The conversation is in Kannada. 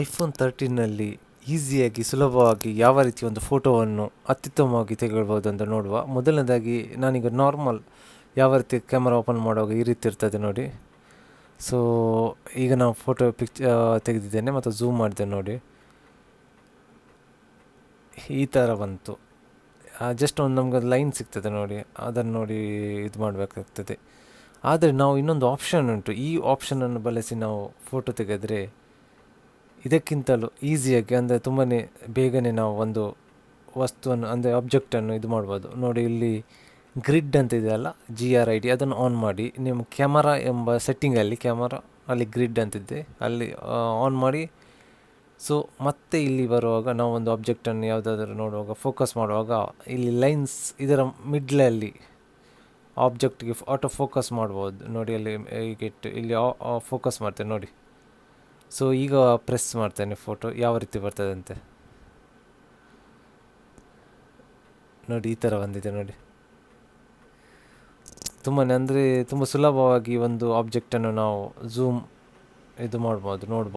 ಐಫೋನ್ ತರ್ಟೀನಲ್ಲಿ ಈಸಿಯಾಗಿ, ಸುಲಭವಾಗಿ ಯಾವ ರೀತಿ ಒಂದು ಫೋಟೋವನ್ನು ಅತ್ಯುತ್ತಮವಾಗಿ ತೆಗೊಳ್ಬೋದು ಅಂತ ನೋಡುವ. ಮೊದಲನೇದಾಗಿ, ನಾನೀಗ ನಾರ್ಮಲ್ ಯಾವ ರೀತಿ ಕ್ಯಾಮರಾ ಓಪನ್ ಮಾಡುವಾಗ ಈ ರೀತಿ ಇರ್ತದೆ ನೋಡಿ. ಸೊ ಈಗ ನಾವು ಫೋಟೋ ಪಿಕ್ಚ ತೆಗೆದಿದ್ದೇನೆ ಮತ್ತು ಝೂಮ್ ಮಾಡಿದೆ ನೋಡಿ. ಈ ಥರ ಬಂತು. ಜಸ್ಟ್ ಒಂದು ನಮ್ಗೆ ಲೈನ್ ಸಿಗ್ತದೆ ನೋಡಿ. ಅದನ್ನು ನೋಡಿ ಇದು ಮಾಡಬೇಕಾಗ್ತದೆ. ಆದರೆ ನಾವು ಇನ್ನೊಂದು ಆಪ್ಷನ್ ಉಂಟು. ಈ ಆಪ್ಷನನ್ನು ಬಳಸಿ ನಾವು ಫೋಟೋ ತೆಗೆದರೆ ಇದಕ್ಕಿಂತಲೂ ಈಸಿಯಾಗಿ ಅಂದರೆ ತುಂಬಾ ಬೇಗನೆ ನಾವು ಒಂದು ವಸ್ತುವನ್ನು, ಅಂದರೆ ಆಬ್ಜೆಕ್ಟನ್ನು ಇದು ಮಾಡ್ಬೋದು. ನೋಡಿ, ಇಲ್ಲಿ ಗ್ರಿಡ್ ಅಂತ ಇದೆಯಲ್ಲ ಜಿ ಆರ್ ಐ ಡಿ ಅದನ್ನು ಆನ್ ಮಾಡಿ. ನಿಮ್ಮ ಕ್ಯಾಮರಾ ಎಂಬ ಸೆಟ್ಟಿಂಗಲ್ಲಿ ಕ್ಯಾಮರಾ ಅಲ್ಲಿ ಗ್ರಿಡ್ ಅಂತಿದೆ ಅಲ್ಲಿ ಆನ್ ಮಾಡಿ. ಸೊ ಮತ್ತೆ ಇಲ್ಲಿ ಬರುವಾಗ ನಾವು ಒಂದು ಆಬ್ಜೆಕ್ಟನ್ನು ಯಾವುದಾದ್ರೂ ನೋಡುವಾಗ ಫೋಕಸ್ ಮಾಡುವಾಗ, ಇಲ್ಲಿ ಲೈನ್ಸ್ ಇದರ ಮಿಡ್ಲಲ್ಲಿ ಆಬ್ಜೆಕ್ಟ್ಗೆ ಆಟೋ ಫೋಕಸ್ ಮಾಡ್ಬೋದು. ನೋಡಿ, ಅಲ್ಲಿ ಈಗ ಇಟ್ಟು, ಇಲ್ಲಿ ಫೋಕಸ್ ಮಾಡ್ತೇವೆ ನೋಡಿ. ಸೊ ಈಗ ಪ್ರೆಸ್ ಮಾಡ್ತೇನೆ ಫೋಟೋ ಯಾವ ರೀತಿ ಬರ್ತದೆ ಅಂತೆ ನೋಡಿ, ಈ ಥರ ಬಂದಿದೆ ನೋಡಿ. ತುಂಬಾ ಅಂದರೆ ತುಂಬ ಸುಲಭವಾಗಿ ಒಂದು ಆಬ್ಜೆಕ್ಟನ್ನು ನಾವು ಝೂಮ್ ಇದು ಮಾಡ್ಬೋದು, ನೋಡ್ಬೋದು.